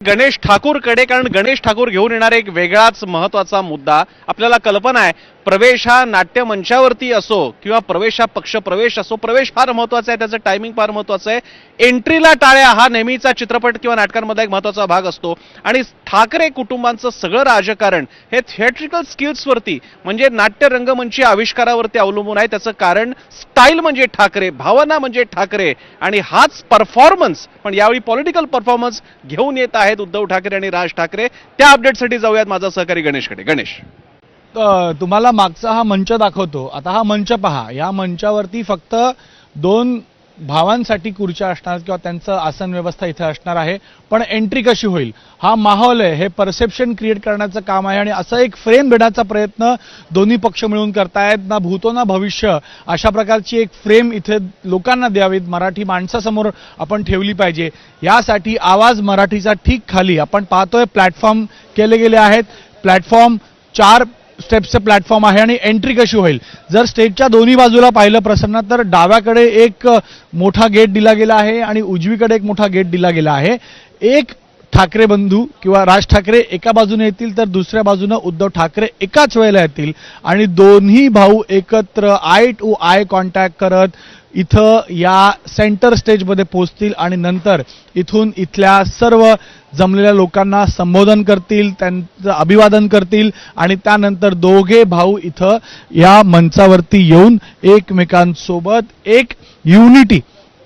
गणेश ठाकूरकडे कारण गणेश ठाकूर घेऊन येणारा एक वेगळाच महत्त्वाचा मुद्दा आपल्याला कल्पना आहे. प्रवेश हा नाट्यमंचावरती असो किंवा प्रवेश हा पक्ष प्रवेश असो प्रवेश फार महत्त्वाचा आहे त्याचं टायमिंग फार महत्वाचं आहे. एंट्रीला टाळ्या हा नेहमीचा चित्रपट किंवा नाटकांमधला एक महत्त्वाचा भाग असतो. आणि ठाकरे कुटुंबांचं सगळं राजकारण हे थिएट्रिकल स्किल्सवरती म्हणजे नाट्य रंगमंची आविष्कारावरती अवलंबून आहे. त्याचं कारण स्टाईल म्हणजे ठाकरे भावना म्हणजे ठाकरे. आणि हाच परफॉर्मन्स पण यावेळी पॉलिटिकल परफॉर्मन्स घेऊन येत आहेत उद्धव ठाकरे आणि राज ठाकरे. त्या अपडेटसाठी जाऊयात माझा सहकारी गणेशकडे गणेश. तुम्हाला मागचा हा मंच दाखवतो. आता हा मंच पहा. या मंचावरती फक्त दोन भावांसाठी खुर्च्या असणार किंवा त्यांचं आसन व्यवस्था इथे असणार आहे. पण एंट्री कशी होईल? हा माहोल आहे. हे परसेप्शन क्रिएट करण्याचं काम आहे आणि असं एक फ्रेम देण्याचा प्रयत्न दोन्ही पक्ष मिळून करतायत. ना भूतो ना भविष्य. अशा प्रकारची एक फ्रेम इथे लोकांना द्यावीत. मराठी माणसासमोर आपण ठेवली पाहिजे. यासाठी आवाज मराठीचा ठीक खाली. आपण पाहतोय प्लॅटफॉर्म केले गेले आहेत. प्लॅटफॉर्म चार स्टेप्सचं प्लॅटफॉर्म आहे आणि एंट्री कशी होईल? जर स्टेजच्या दोन्ही बाजूला पाहिलं प्रसन्न तर डाव्याकडे एक मोठा गेट दिला गेला आहे आणि उजवीकडे एक मोठा गेट दिला गेला आहे. एक ठाकरे बंधू किंवा राज ठाकरे एका बाजूने येतील तर दुसऱ्या बाजूनं उद्धव ठाकरे एकाच वेळेला येतील. आणि दोन्ही भाऊ एकत्र आय टू आय कॉन्टॅक्ट करत इथं या सेंटर स्टेजमध्ये पोहोचतील आणि नंतर इथून इथल्या सर्व जमलेल्या लोकांना संबोधन करतील त्यांचं अभिवादन करतील आणि त्यानंतर दोघे भाऊ इथं या मंचावरती येऊन एकमेकांसोबत एक युनिटी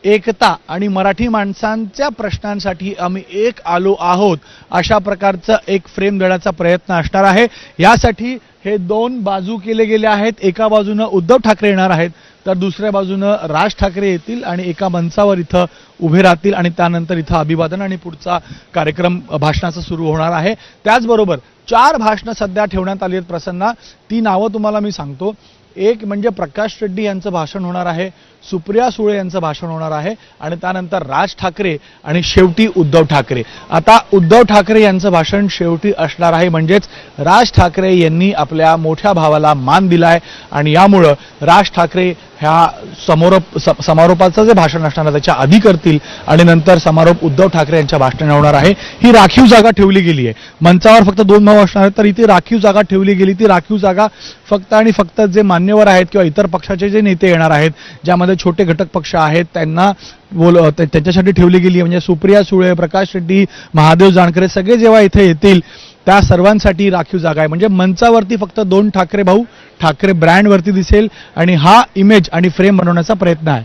एकता आणि मराठी माणसांच्या प्रश्नांसाठी आम्ही एक आलो आहोत अशा प्रकारचं एक फ्रेम देण्याचा प्रयत्न असणार आहे. यासाठी हे दोन बाजू केले गेले आहेत. एका बाजूनं उद्धव ठाकरे येणार आहेत. तर दुसऱ्या बाजूनं राज ठाकरे येतील आणि एका मंचावर इथं उभे राहतील आणि त्यानंतर इथं अभिवादन आणि पुढचा कार्यक्रम भाषणाचा सुरू होणार आहे. त्याचबरोबर चार भाषणं सध्या ठेवण्यात आली आहेत प्रसन्ना. ती नावं तुम्हाला मी सांगतो. एक म्हणजे प्रकाश रेड्डी यांचं भाषण होणार आहे सुप्रिया सुळे यांचं भाषण होणार आहे आणि त्यानंतर राज ठाकरे आणि शेवटी उद्धव ठाकरे. आता उद्धव ठाकरे यांचं भाषण शेवटी असणार आहे. म्हणजेच राज ठाकरे यांनी आपल्या मोठ्या भावाला मान दिलाय आणि यामुळं राज ठाकरे ह्या समारोप स- समारोपाचं जे भाषण असणार आहे त्याच्या आधी करतील आणि नंतर समारोप उद्धव ठाकरे यांच्या भाषण होणार आहे. ही राखीव जागा ठेवली गेली आहे. मंचावर फक्त दोन भाऊ असणार आहेत तर इथे राखीव जागा ठेवली गेली. ती राखीव जागा फक्त आणि फक्त जे मान्यवर आहेत किंवा इतर पक्षाचे जे नेते येणार आहेत ज्यामध्ये छोटे घटक पक्ष आहेत त्यांना बोल त्यांच्यासाठी ठेवली गेली आहे. म्हणजे सुप्रिया सुळे प्रकाश रेड्डी महादेव जानकरे सगळे जेव्हा इथे येतील त्या सर्वांसाठी राखीव जागा आहे. म्हणजे मंचावरती फक्त दोन ठाकरे भाऊ ठाकरे ब्रँडवरती दिसेल आणि हा इमेज आणि फ्रेम बनवण्याचा प्रयत्न आहे.